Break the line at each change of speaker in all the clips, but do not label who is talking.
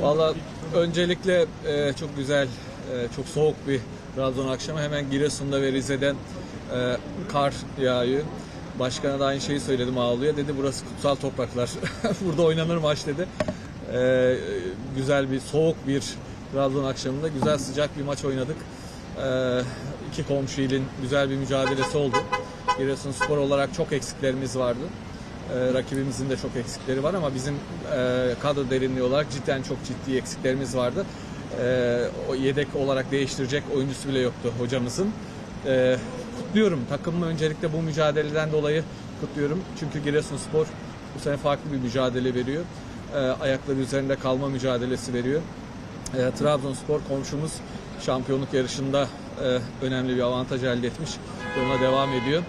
Valla öncelikle e, çok güzel, e, çok soğuk bir Trabzon akşamı. Hemen Giresun'da ve Rize'den e, kar yağıyor. Başkana da aynı şeyi söyledim ağlıyor. Dedi burası kutsal topraklar. Burada oynanır maç dedi. E, güzel bir soğuk bir Trabzon akşamında güzel sıcak bir maç oynadık. E, iki komşu ilin güzel bir mücadelesi oldu. Giresunspor olarak çok eksiklerimiz vardı. E, rakibimizin de çok eksikleri var ama bizim e, kadro derinliği olarak cidden çok ciddi eksiklerimiz vardı. E, o yedek olarak değiştirecek oyuncusu bile yoktu hocamızın. E, kutluyorum takımımı öncelikle bu mücadeleden dolayı kutluyorum. Çünkü Giresunspor bu sene farklı bir mücadele veriyor. Ayakları üzerinde kalma mücadelesi veriyor. Trabzonspor komşumuz şampiyonluk yarışında önemli bir avantaj elde etmiş. Yoluna devam ediyor.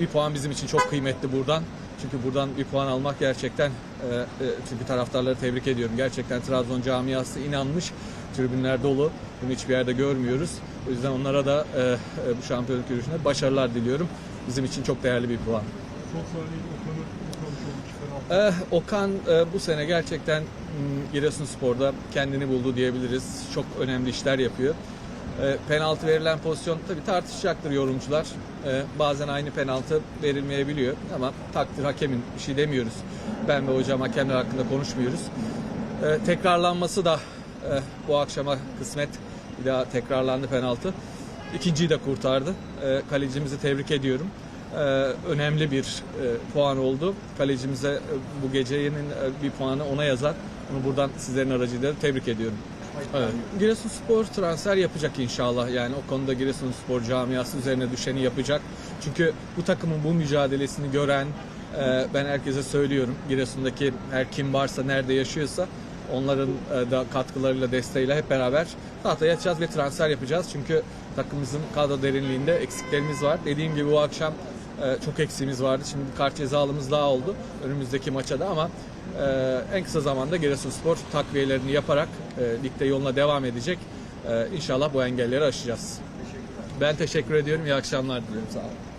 Bir puan bizim için çok kıymetli buradan. Çünkü buradan bir puan almak gerçekten e, e, çünkü taraftarları tebrik ediyorum. Gerçekten Trabzon camiası inanmış. Tribünler dolu. Bunu hiçbir yerde görmüyoruz. O yüzden onlara da e, e, bu şampiyonluk yürüyüşünde başarılar diliyorum. Bizim için çok değerli bir puan. Eh, Okan eh, bu sene gerçekten mm, Giresunspor'da kendini buldu diyebiliriz. Çok önemli işler yapıyor. Eh, penaltı verilen pozisyon tabii tartışacaktır yorumcular. Eh, bazen aynı penaltı verilmeyebiliyor ama takdir hakemin bir şey demiyoruz. Ben ve hocam hakemler hakkında konuşmuyoruz. Eh, tekrarlanması da eh, bu akşama kısmet. Bir daha tekrarlandı penaltı. İkinciyi de kurtardı. Eh, kalecimizi tebrik ediyorum. Ee, önemli bir e, puan oldu. Kalecimize e, bu gecenin e, bir puanı ona yazar. Bunu buradan sizlerin aracıyla tebrik ediyorum. Evet. Giresunspor transfer yapacak inşallah. Yani o konuda Giresunspor camiası üzerine düşeni yapacak. Çünkü bu takımın bu mücadelesini gören e, ben herkese söylüyorum. Giresun'daki her kim varsa nerede yaşıyorsa onların e, da katkılarıyla desteğiyle hep beraber tahtaya yatacağız ve transfer yapacağız. Çünkü takımımızın kadro derinliğinde eksiklerimiz var. Dediğim gibi bu akşam e, çok eksiğimiz vardı. Şimdi kart cezalımız daha oldu önümüzdeki maça da ama e, en kısa zamanda Giresunspor takviyelerini yaparak e, ligde yoluna devam edecek. E, İnşallah bu engelleri aşacağız. Ben teşekkür ediyorum. İyi akşamlar diliyorum. Sağ olun.